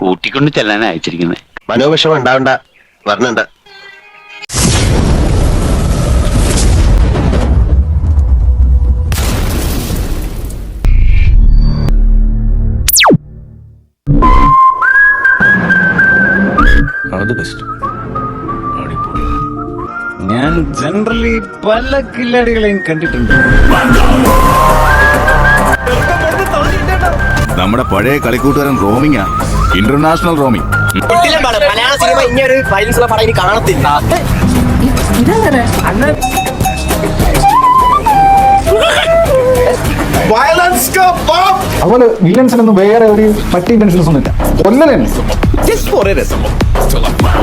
കൂട്ടിക്കൊണ്ട് ചെല്ലാനാ അയച്ചിരിക്കുന്നത് മനോവിഷമം ഉണ്ടാവണ്ട വരണണ്ട അത് ബെസ്റ്റ് ഞാൻ ജനറലി പല കില്ലാടികളെയും കണ്ടിട്ടുണ്ട്. നമ്മുടെ പഴയ കളിക്കൂട്ടുകാരൻ റോമിംഗാ ഇന്റർനാഷണൽ റോമിംഗ് മലയാള സിനിമ ഇങ്ങനെ ഒരു വയലൻസ് ഉള്ള പടം ഇനി കാണത്തില്ല. അതുപോലെ വില്ലൻസിനൊന്നും വേറെ ഒരു മറ്റു ഇന്റൻഷൻസ്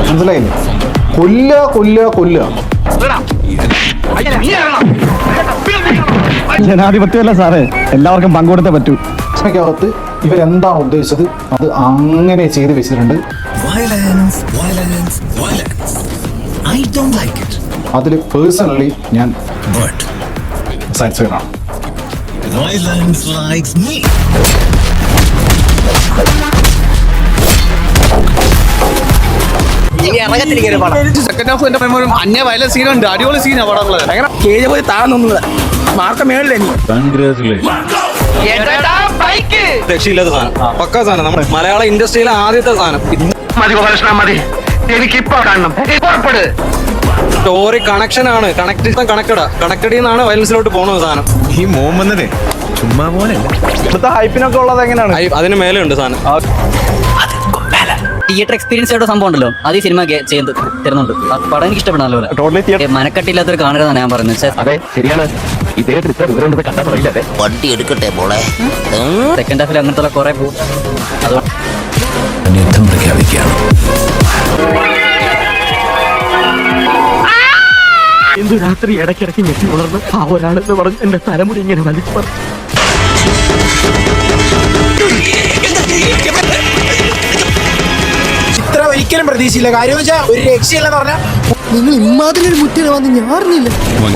മനസ്സിലായില്ലേ? കൊല്ല കൊല്ല കൊല്ല ജനാധിപത്യമല്ല സാറേ. എല്ലാവർക്കും പങ്കുകൊടുത്തേ പറ്റൂ. അകത്ത് ഇവരെന്താണ് ഉദ്ദേശിച്ചത്? അത് അങ്ങനെ ചെയ്ത് വെച്ചിട്ടുണ്ട്. Violence, violence, violence. I don't like it. അതിൽ പേഴ്സണലി ഞാൻ സാറ്റിസ്ഫൈഡ് ആണ്. violence likes me. Second half എന്റെ ഒരു അന്യ വയലൻ സീനുണ്ട് അടിപൊളി സീനാ പടങ്ങൾ കേജ് പോയി താന്നൊന്നുമില്ല മാർക്ക രക്ഷയില്ലാത്ത സാധനം. പക്ക സാധനം. നമ്മുടെ മലയാള ഇൻഡസ്ട്രിയിലെ ആദ്യത്തെ സാധനം. മതി ഗോപാലകൃഷ്ണ മതി. എനിക്കിപ്പോ കാണണം. സ്റ്റോറി കണക്ഷൻ ആണ്. കണക്ട് കണക്റ്റഡാ കണക്റ്റഡിൽ നിന്നാണ് വയലൻസിലോട്ട് പോകുന്നത് സാധനം. ഈ മോമെന്നതേ. ചുമ്മാ പോലെ ഇവിടുത്തെ ഹൈപ്പിനൊക്കെ ഉള്ളത് എങ്ങനെയാണ്? അതിന് മേലെ ഉണ്ട് സാധനം തിയേറ്റർ എക്സ്പീരിയൻസ് ആയിട്ട് സംഭവം ഉണ്ടല്ലോ അത് ഈ സിനിമ ചെയ്ത് തരുന്നുണ്ട്. പടം എനിക്ക് ഇഷ്ടപ്പെടാൻ ടോട്ടലി മനക്കട്ടില്ലാത്തൊരു കാണരുതാണ് ഞാൻ പറയുന്നത്. അതെ ശരിയാണ്. വണ്ടി എടുക്കട്ടെ മോളെ. സെക്കൻഡ് ഹാഫിൽ അങ്ങനത്തെ കുറെ പോകും അതുകൊണ്ട് യുദ്ധം പ്രഖ്യാപിക്കുകയാണ് എന്ത് രാത്രി ഇടയ്ക്കിടയ്ക്ക് ഞെട്ടി ഉണർന്ന് ആ ഒരാളെന്ന് പറഞ്ഞ് എന്റെ തലമുടി ഇങ്ങനെ വലിച്ചു പറഞ്ഞു പ്രതീക്ഷയില്ല. കാര്യം വെച്ചാൽ ഒരു രക്ഷയില്ലെന്ന് പറഞ്ഞാൽ നിങ്ങൾ ഇമാതിരി ഒരു മുറ്റിന് വന്ന് ഞാൻ അറിഞ്ഞില്ല.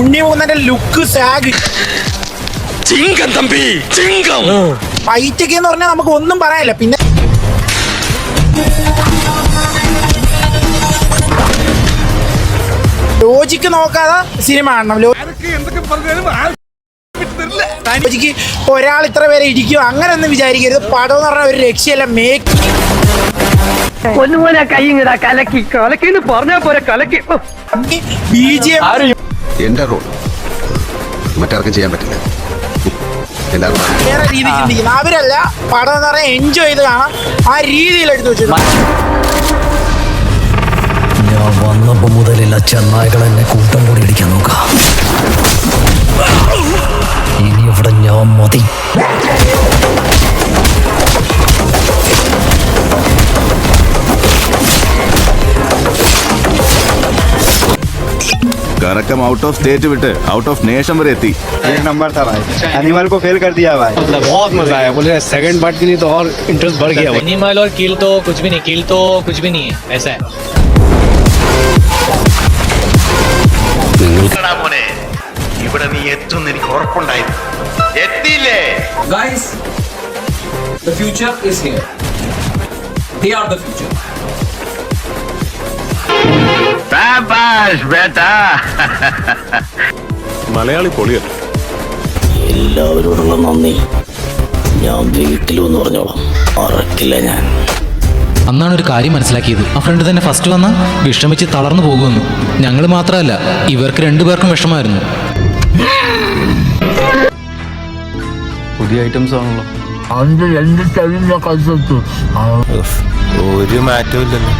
ഉണ്ണിമൂന്നന്റെ ലുക്ക് സാഗ് ചിങ്കം തമ്പി ചിങ്കം. ഫൈറ്റൊക്കെ എന്ന് പറഞ്ഞാൽ നമുക്ക് ഒന്നും പറയാനില്ല. പിന്നെ ലോജിക്ക് നോക്കാതെ സിനിമ കാണണം. ലോജിക്ക് ഒരാൾ ഇത്ര പേരെ ഇടിക്കും അങ്ങനെ ഒന്നും വിചാരിക്കരുത്. പടം എന്ന് പറഞ്ഞാൽ ഒരു രക്ഷയല്ല. മേക്ക് പൊന്നുപോലെ കൈ ഇങ്ങടാ കലക്കി കലക്കിന്ന് പറഞ്ഞാ പോരെ കലക്കി. ബി ജി എന്റെ റോൾ. മറ്റാർക്കും ചെയ്യാൻ പറ്റില്ല. എല്ലാവരും വേറെ രീതി ചിന്തിക്കുന്നത് അവരല്ല പടം എന്ന് പറയാൻ എൻജോയ് ചെയ്ത് കാണാം. ആ രീതിയിൽ എടുത്തു വെച്ചിട്ടുണ്ട്. ഞാൻ വന്നപ്പോ മുതലില്ല ചെന്നായകൾ എന്നെ കൂട്ടം കൂടി ഇടിക്കാൻ നോക്കാം. ഇനി ഇവിടെ ഞാൻ മതി. കറക്കം ഔട്ട് ഓഫ് സ്റ്റേറ്റ് വിട്ട് ഔട്ട് ഓഫ് നേഷൻ വരെ എത്തി नंबर था भाई एनिमल को फेल कर दिया भाई बहुत मजा आया बोले सेकंड पार्ट के लिए तो और इंटरेस्ट बढ़ गया एनिमल और किल तो कुछ भी नहीं किल तो कुछ भी नहीं है ऐसा है മോനെ ഇവിടെ നീ എത്തും എനിക്ക് ഉറപ്പുണ്ടായിരുന്നു എത്തിയില്ലേ guys the future is here they are the future ശാബാഷ് ബേട്ടാ Malayali പൊളിയല്ല എല്ലാവരോടുള്ള നന്ദി. ഞാൻ വീട്ടിലെന്ന് പറഞ്ഞോളാം. മറക്കില്ല ഞാൻ. അന്നാണ് ഒരു കാര്യം മനസ്സിലാക്കിയത്. ആ ഫ്രണ്ട് തന്നെ ഫസ്റ്റ് വന്ന വിഷമിച്ച് തളർന്നു പോകുമെന്ന് ഞങ്ങൾ മാത്രമല്ല ഇവർക്ക് രണ്ടുപേർക്കും വിഷമായിരുന്നു പുതിയ ഐറ്റംസ് ആണല്ലോ. ഒരു മാറ്റവും ഇല്ലല്ലോ.